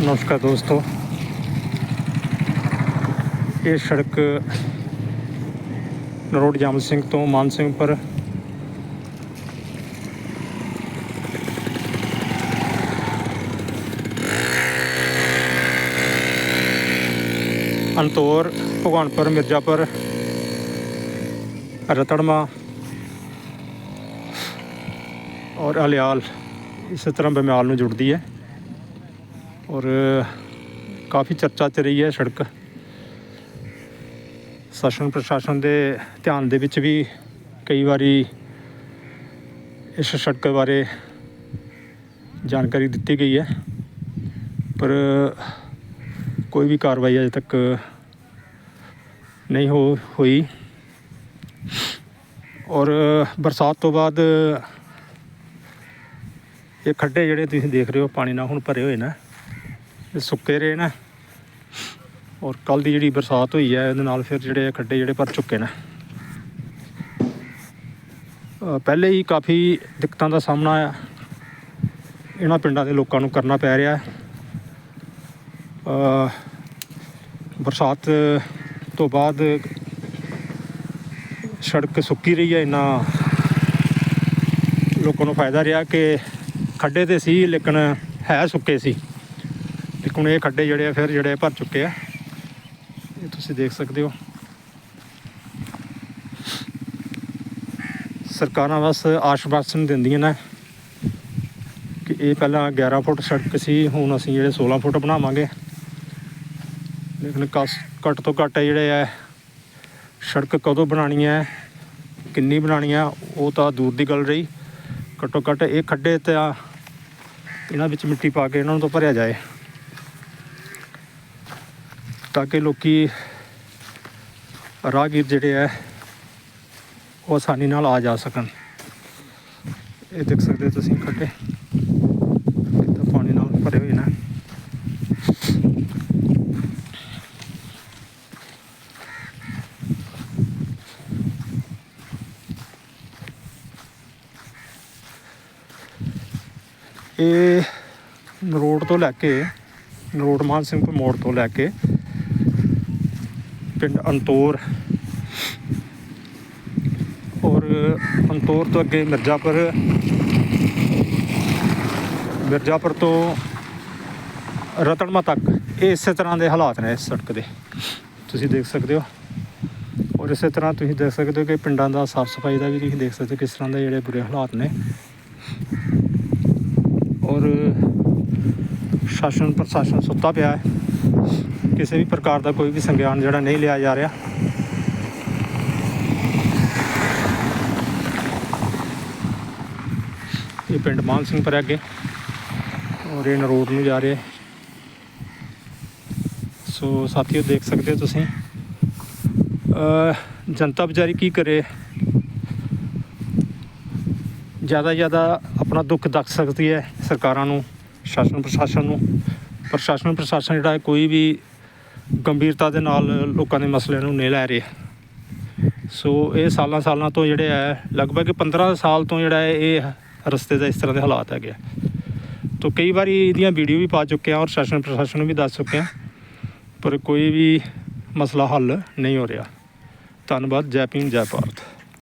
ਨਮਸਕਾਰ ਦੋਸਤੋ ਇਹ ਸੜਕ ਨਰੋਡ ਜਾਮ ਸਿੰਘ ਤੋਂ ਮਾਨ ਸਿੰਘ ਪਰ ਅੰਤੌਰ ਭਗਵਾਨਪੁਰ ਮਿਰਜ਼ਾਪੁਰ ਰਤੜਮਾ ਔਰ ਅਲਿਆਲ ਇਸੇ ਤਰ੍ਹਾਂ ਬਮਿਆਲ ਨੂੰ ਜੁੜਦੀ ਹੈ ਔਰ, ਕਾਫੀ ਚਰਚਾ ਚ ਰਹੀ ਹੈ ਸੜਕ। ਸ਼ਾਸਨ ਪ੍ਰਸ਼ਾਸਨ ਦੇ ਧਿਆਨ ਦੇ ਵਿੱਚ ਵੀ ਕਈ ਵਾਰੀ ਇਸ ਸੜਕ ਬਾਰੇ ਜਾਣਕਾਰੀ ਦਿੱਤੀ ਗਈ ਹੈ। ਪਰ, ਕੋਈ ਵੀ ਕਾਰਵਾਈ ਅਜੇ ਤੱਕ ਨਹੀਂ ਹੋ, ਹੋਈ। ਔਰ, ਬਰਸਾਤ ਤੋਂ ਬਾਅਦ ਇਹ ਖੱਡੇ ਜਿਹੜੇ ਤੁਸੀਂ ਦੇਖ ਰਹੇ ਹੋ, ਪਾਣੀ ਨਾਲ ਹੁਣ ਭਰੇ ਹੋਏ ਨੇ। ਇਹ ਸੁੱਕੇ ਰਹੇ ਨੇ। ਔਰ ਕੱਲ ਦੀ ਜਿਹੜੀ ਬਰਸਾਤ ਹੋਈ ਹੈ, ਇਹਦੇ ਨਾਲ ਫਿਰ ਜਿਹੜੇ ਖੱਡੇ ਜਿਹੜੇ ਭਰ ਚੁੱਕੇ ਨੇ। ਪਹਿਲੇ ਹੀ ਕਾਫੀ ਦਿੱਕਤਾਂ ਦਾ ਸਾਹਮਣਾ ਆ ਇਹਨਾਂ ਪਿੰਡਾਂ ਦੇ ਲੋਕਾਂ ਨੂੰ ਕਰਨਾ ਪੈ ਰਿਹਾ ਹੈ। ਬਰਸਾਤ ਤੋਂ ਬਾਅਦ ਸੜਕ ਸੁੱਕੀ ਰਹੀ ਹੈ, ਇੰਨਾ ਲੋਕਾਂ ਨੂੰ ਫਾਇਦਾ ਰਿਹਾ ਕਿ ਖੱਡੇ ਤੇ ਸੀ, ਲੇਕਿਨ ਹੈ ਸੁੱਕੇ ਸੀ। ਹੁਣ ਇਹ ਖੱਡੇ ਜਿਹੜੇ ਆ, ਫਿਰ ਜਿਹੜੇ ਭਰ ਚੁੱਕੇ ਆ। ਇਹ ਤੁਸੀਂ ਦੇਖ ਸਕਦੇ ਹੋ। ਸਰਕਾਰਾਂ ਬਸ ਆਸ਼ਵਾਸਨ ਦਿੰਦੀਆਂ ਨੇ ਕਿ ਇਹ ਪਹਿਲਾਂ 11 ਫੁੱਟ ਸੜਕ ਸੀ, ਹੁਣ ਅਸੀਂ ਜਿਹੜੇ 16 ਫੁੱਟ ਬਣਾਵਾਂਗੇ। ਲੇਕਿਨ ਕਸ, ਘੱਟ ਤੋਂ ਘੱਟ ਜਿਹੜੇ ਆ, ਸੜਕ ਕਦੋਂ ਬਣਾਉਣੀ ਹੈ, ਕਿੰਨੀ ਬਣਾਉਣੀ ਆ ਉਹ ਤਾਂ ਦੂਰ ਦੀ ਗੱਲ ਰਹੀ। ਘੱਟੋ ਘੱਟ ਇਹ ਖੱਡੇ ਤਾਂ ਇਹਨਾਂ ਵਿੱਚ ਮਿੱਟੀ ਪਾ ਕੇ ਇਹਨਾਂ ਨੂੰ ਤਾਂ ਭਰਿਆ ਜਾਏ। ਤਾਂ ਕਿ ਲੋਕੀ ਰਾਹਗੀਰ ਜਿਹੜੇ ਆ ਉਹ ਆਸਾਨੀ ਨਾਲ ਆ ਜਾ ਸਕਣ। ਇਹ ਦੇਖ ਸਕਦੇ ਤੁਸੀਂ ਖੱਡੇ। ਤਾਂ ਪਾਣੀ ਨਾਲ ਭਰੇ ਹੋਏ ਨੇ। ਇਹ ਰੋਡ ਤੋਂ ਲੈ ਕੇ ਰੋਡ ਮਾਨ ਸਿੰਘਪੁਰ ਮੋੜ ਤੋਂ ਲੈ ਕੇ ਪਿੰਡ ਅੰਤੌਰ। ਔਰ ਅੰਤੌਰ ਤੋਂ ਅੱਗੇ ਮਿਰਜ਼ਾਪੁਰ। ਮਿਰਜ਼ਾਪੁਰ ਤੋਂ ਰਤਨਮਾ ਤੱਕ ਇਹ ਇਸੇ ਤਰ੍ਹਾਂ ਦੇ ਹਾਲਾਤ ਨੇ ਇਸ ਸੜਕ ਦੇ। ਤੁਸੀਂ ਦੇਖ ਸਕਦੇ ਹੋ। ਔਰ ਇਸੇ ਤਰ੍ਹਾਂ ਤੁਸੀਂ ਦੇਖ ਸਕਦੇ ਹੋ ਕਿ ਪਿੰਡਾਂ ਦਾ ਸਾਫ਼ ਸਫ਼ਾਈ ਦਾ ਵੀ ਤੁਸੀਂ ਦੇਖ ਸਕਦੇ ਹੋ ਕਿਸ ਤਰ੍ਹਾਂ ਦੇ ਜਿਹੜੇ ਬੁਰੇ ਹਾਲਾਤ ਨੇ। ਔਰ ਸ਼ਾਸਨ ਪ੍ਰਸ਼ਾਸਨ ਸੁੱਤਾ ਪਿਆ ਹੈ। ਕਿਸੇ ਵੀ ਪ੍ਰਕਾਰ ਦਾ ਕੋਈ ਵੀ ਸੰਗਿਆਨ ਜਿਹੜਾ ਨਹੀਂ ਲਿਆ ਜਾ ਰਿਹਾ। ਇਹ ਪਿੰਡ ਮਾਨ ਸਿੰਘ ਪਰ ਅੱਗੇ। ਔਰ ਇਹ ਨਰੋਡ ਨੂੰ ਜਾ ਰਿਹਾ ਸੋ ਸਾਥੀਓ ਦੇਖ ਸਕਦੇ ਹੋ ਤੁਸੀਂ ਜਨਤਾ ਵਿਚਾਰੀ ਕੀ ਕਰੇ? ਜ਼ਿਆਦਾ ਜ਼ਿਆਦਾ ਆਪਣਾ ਦੁੱਖ ਦੱਸ ਸਕਦੀ ਹੈ ਸਰਕਾਰਾਂ ਨੂੰ, ਸ਼ਾਸਨ ਪ੍ਰਸ਼ਾਸਨ ਨੂੰ। ਪ੍ਰਸ਼ਾਸਨ ਪ੍ਰਸ਼ਾਸਨ ਜਿਹੜਾ ਕੋਈ ਵੀ ਗੰਭੀਰਤਾ ਦੇ ਨਾਲ ਲੋਕਾਂ ਦੇ ਮਸਲਿਆਂ ਨੂੰ ਨਹੀਂ ਲੈ ਰਿਹਾ। ਸੋ ਇਹ ਸਾਲਾਂ ਸਾਲਾਂ ਤੋਂ ਜਿਹੜੇ ਹੈ ਲਗਭਗ 15 ਸਾਲ ਤੋਂ ਜਿਹੜਾ ਹੈ ਇਹ ਰਸਤੇ ਦਾ ਇਸ ਤਰ੍ਹਾਂ ਦੇ ਹਾਲਾਤ ਹੈਗੇ ਆ। ਤੋ ਕਈ ਵਾਰੀ ਇਹਦੀਆਂ ਵੀਡੀਓ ਵੀ ਪਾ ਚੁੱਕੇ ਆ ਔਰ ਸ਼ਾਸਨ ਪ੍ਰਸ਼ਾਸਨ ਨੂੰ ਵੀ ਦੱਸ ਚੁੱਕੇ ਆ, ਪਰ ਕੋਈ ਵੀ ਮਸਲਾ ਹੱਲ ਨਹੀਂ ਹੋ ਰਿਹਾ। ਧੰਨਵਾਦ, ਜੈ ਭੀਮ, ਜੈ ਭਾਰਤ।